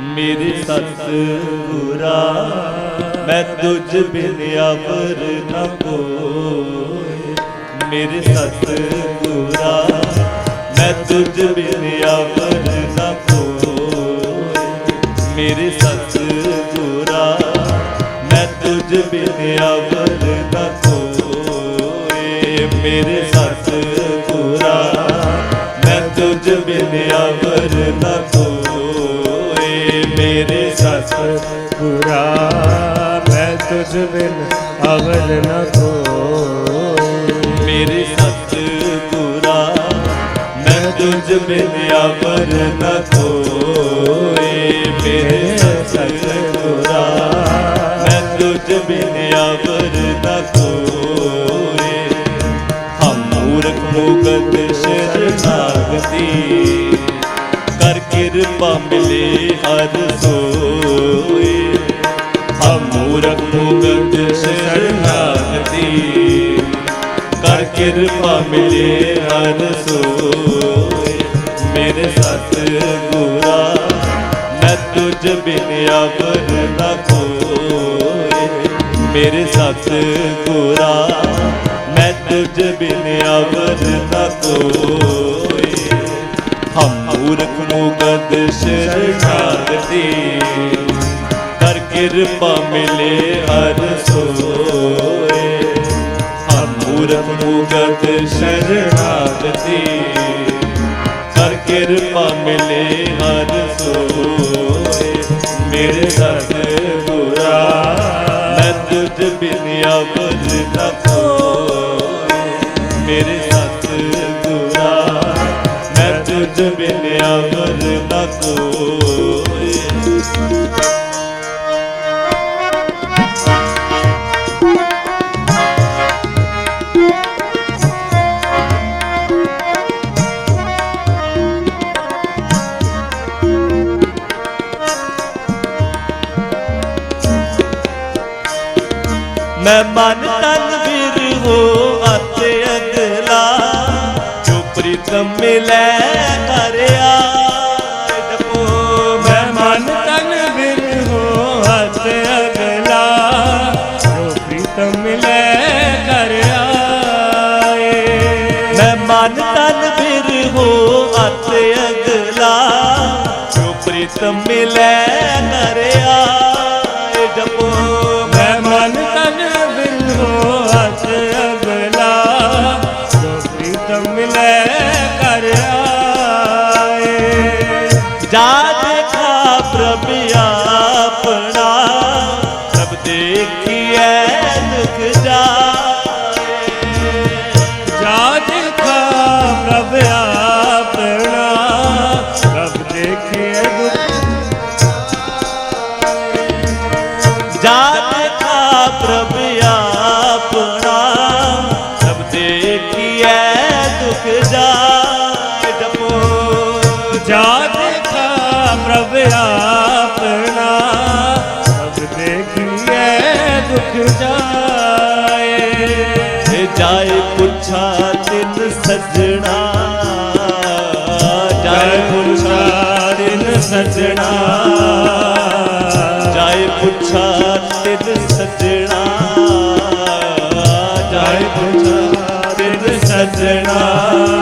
ਮੇਰੇ ਸਤਿਗੁਰਾ, ਮੈਂ ਤੁਝ ਬਿਨ ਅਵਰ ਨ ਕੋਇ ਮੇਰੇ ਸਤਿਗੁਰਾ, ਮੈਂ ਤੁਝ ਬਿਨ ਅਵਰ ਨ ਕੋਇ ਮੇਰੇ ਸਤਿਗੁਰਾ, ਮੈਂ ਤੁਝ ਬਿਨ ਅਵਰ ਨ ਕੋਇ ਮੇਰੇ ਸਤਿਗੁਰਾ, ਮੈਂ ਤੁਝ ਬਿਨ ਅਵਰ ਨ ਕੋਇ ਸਤਿਗੁਰਾ, ਮੈਂ ਤੁਝ ਬਿਨ ਅਵਲ ਨ ਕੋਈ ਮੇਰੇ ਸਤਿਗੁਰਾ, ਮੈਂ ਤੁਝ ਬਿਨ ਅਵਰ ਨ ਕੋਇ ਮੇਰੇ ਸਤਿਗੁਰਾ, ਮੈਂ ਤੁਝ ਬਿਨ ਅਵਰ ਨ ਕੋਇ ਹਮ ਮੂਰਖ ਮੁਗਤ ਸ਼ਰਨਾਗਤੀ ਕਿਰਪਾ ਮਿਲੇ ਹਰ ਸੋਏ। ਹਮ ਮੂਰਖ ਮੁਗਤ ਸ਼ਰਨਾਗਤੀ ਕਰ ਕਿਰਪਾ ਮਿਲੇ ਹਰ ਸੋਏ। ਮੇਰੇ ਸਤ ਗੁਰਾ ਮੈਂ ਤੁਝ ਬਿਨ ਅਵਰ ਨ ਕੋਏ। ਮੇਰੇ ਸਤ ਗੁਰਾ ਮੈਂ ਤੁਝ ਬਿਨ ਅਵਰ ਨ ਕੋਏ। ਹਮ ਮੂਰਖ ਮੁਗਦ ਸ਼ਰਨਾਗਤੀ ਕਰ ਕਿਰਪਾ ਮਿਲੇ ਹਰ ਸੋਏ। ਹਮ ਮੂਰਖ ਮੁਗਦ ਸ਼ਰਨਾਗਤੀ ਕਰ ਕਿਰਪਾ ਮਿਲੇ ਹਰ ਸੋਏ। ਮੇਰੇ ਸਤ ਗੁਰਾ ਮੈਂ ਤੁਝ ਬਿਨ ਅਵਰ ਨ ਕੋਏ ਮੇਰੇ ਮੈਂ ਮਨ ਤਨ ਫਿਰ ਹੋ ਅਤੇ ਅਗਲਾ, ਜੋ ਪ੍ਰੀਤਮ ਮਿਲੈ ਕਰਿਆ ਜਪੋ ਮੈਂ ਮਨ ਤਨ ਫਿਰ ਹੋ ਹੱਥ ਅਗਲਾ, ਜੋ ਪ੍ਰੀਤਮ ਮਿਲੇ ਕਰ ਮੈਂ ਮਨ ਤਨ ਫਿਰ ਹੋ ਅਤੇ ਅਗਲਾ, ਜੋ ਪ੍ਰੀਤਮ ਮਿਲੈ ਜਾਏ ਪੁੱਛਾ ਤਿਨ ਸੱਜਣਾ। ਜਾਏ ਪੁੱਛਾ ਦਿਨ ਸੱਜਣਾ। ਜਾਏ ਪੁੱਛਾ ਤਿਨ ਸੱਜਣਾ। ਜਾਏ ਪੁੱਛਾ ਤਿਨ ਸਜਣਾ।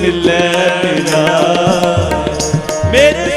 ਮਿਲੈ ਮਿਲਾ ਮੇਰੇ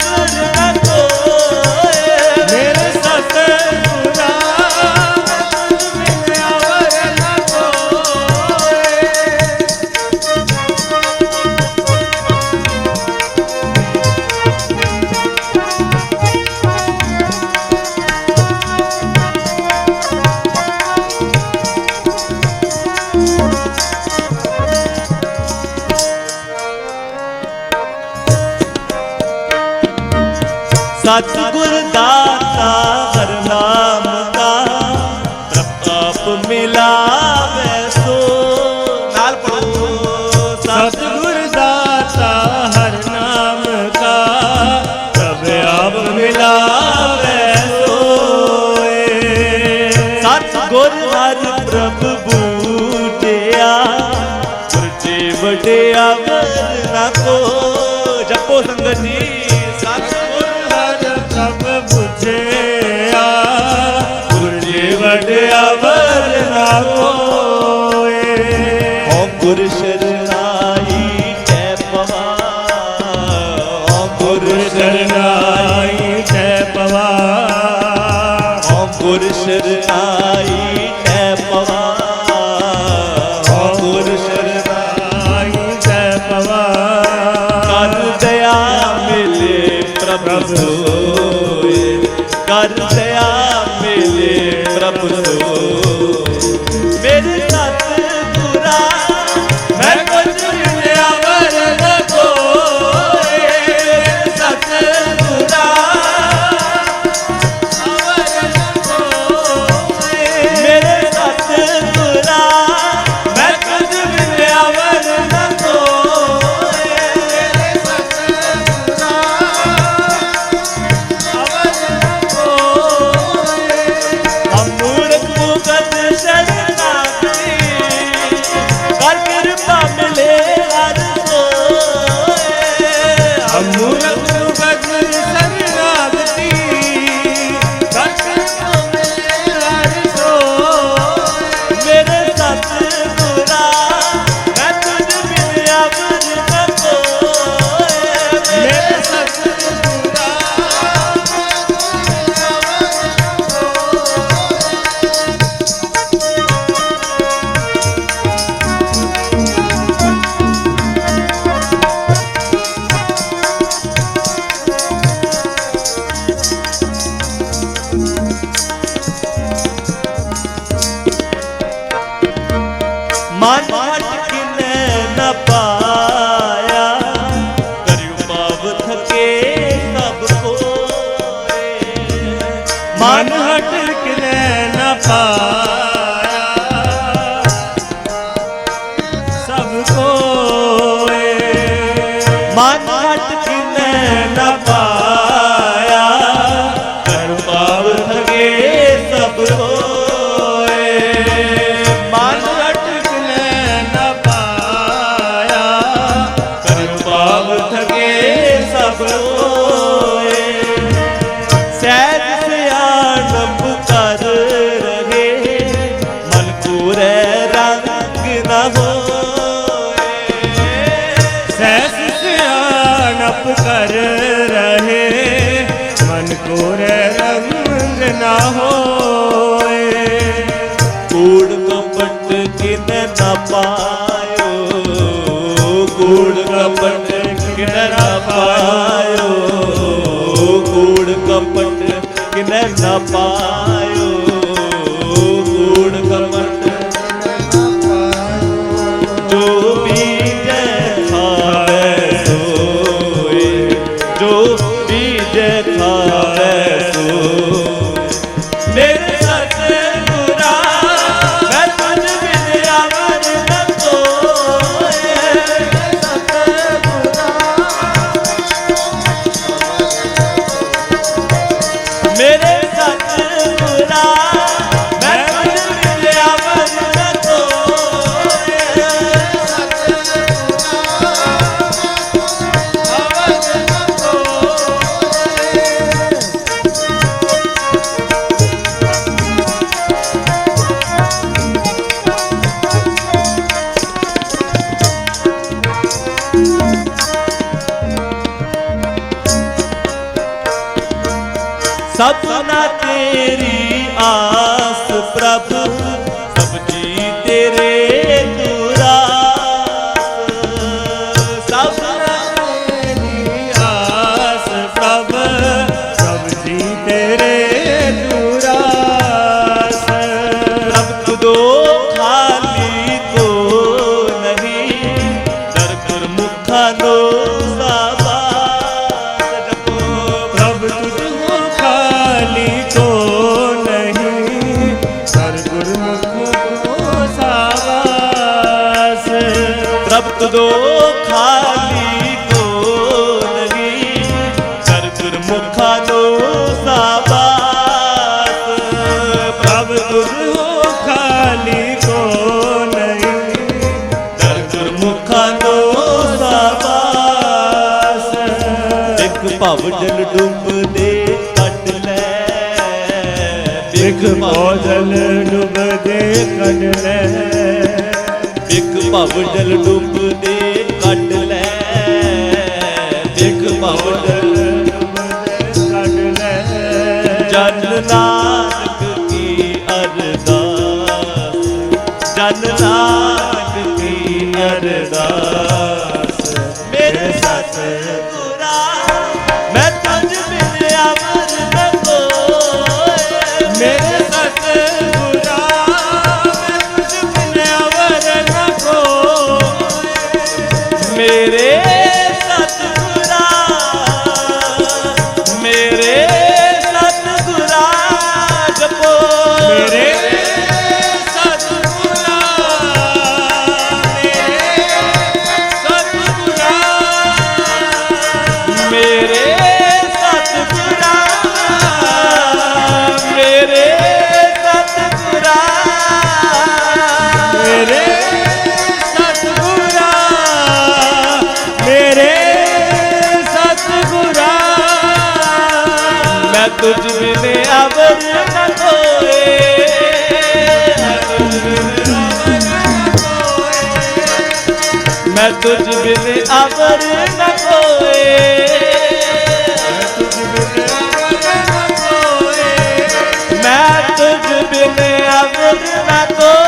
love. ਸਤਗੁਰ ਦਾਤਾ পুরুষের ਜਿਨ ਨਾ ਪਾਇਓ? ਗੂੜ ਕਪਟ ਕਿਨ ਨਾ ਪਾਇਓ? ਗੂੜ ਕਪਟ ਕਿਨ ਨਾ ਪਾਇਓ? ਸਭਨਾ ਤੇਰੀ ਆਸ ਪ੍ਰਭ। ਛੱਡ ਲੈ। ਇੱਕ ਭਵ ਜਲ ਡੁੱਬਦੇ ਲੈ। ਇੱਕ ਭਵ ਜਲ ਡੁੱਬਦੇ ਲੈ। ਜਨ तुझ बिने अवर न कोए मैं तुझ बिने अवर न कोए मैं तुझ बिने अवर न कोए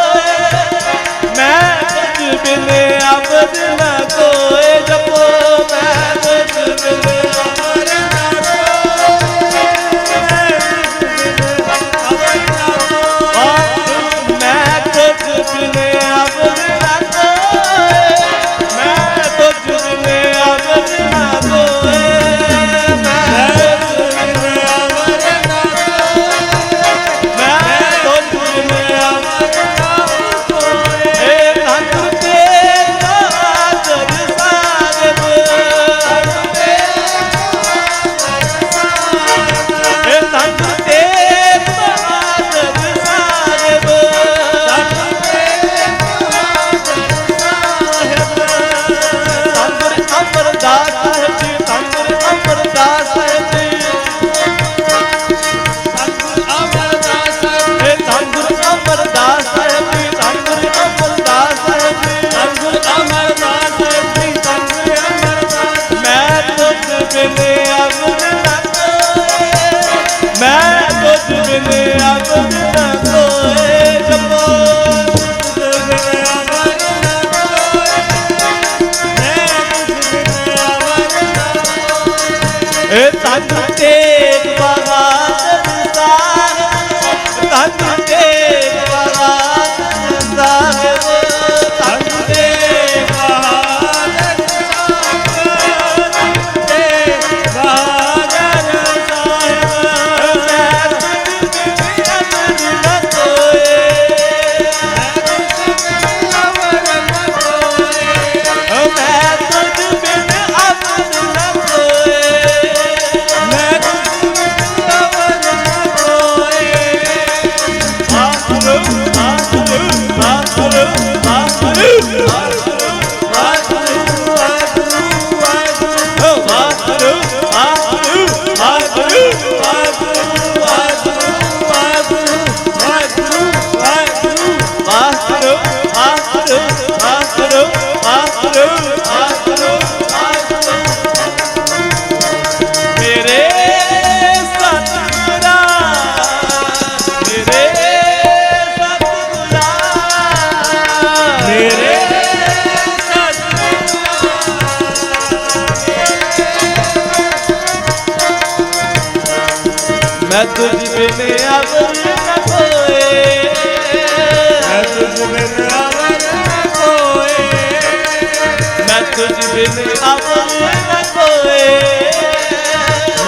ਅਵਰ ਨ ਕੋਏ,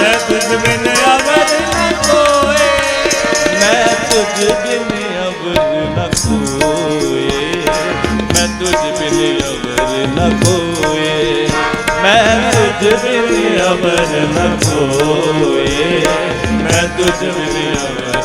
ਮੈਂ ਤੁਝ ਬਿਨ ਅਵਰ ਮੈਂ ਤੁਝ ਬਿਨ ਅਵਰ ਨ ਮੈਂ ਤੁਝ ਬਿਨ ਮੈਂ ਤੁਝ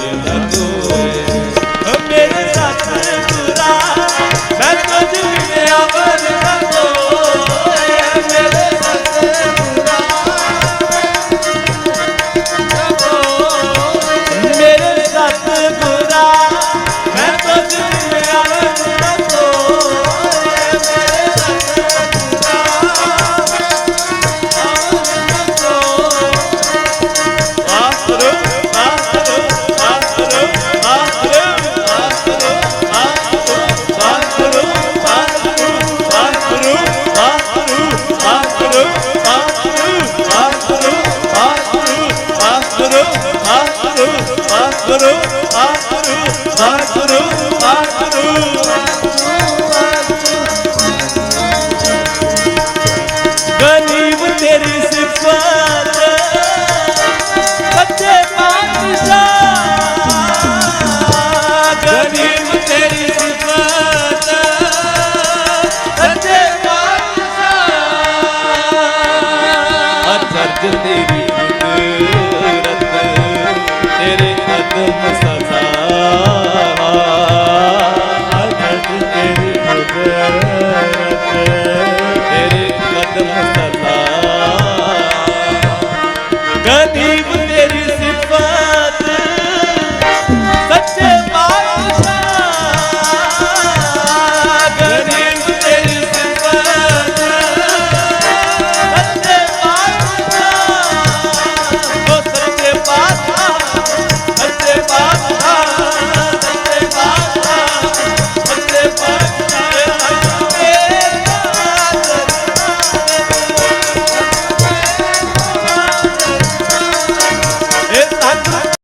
ગરીબ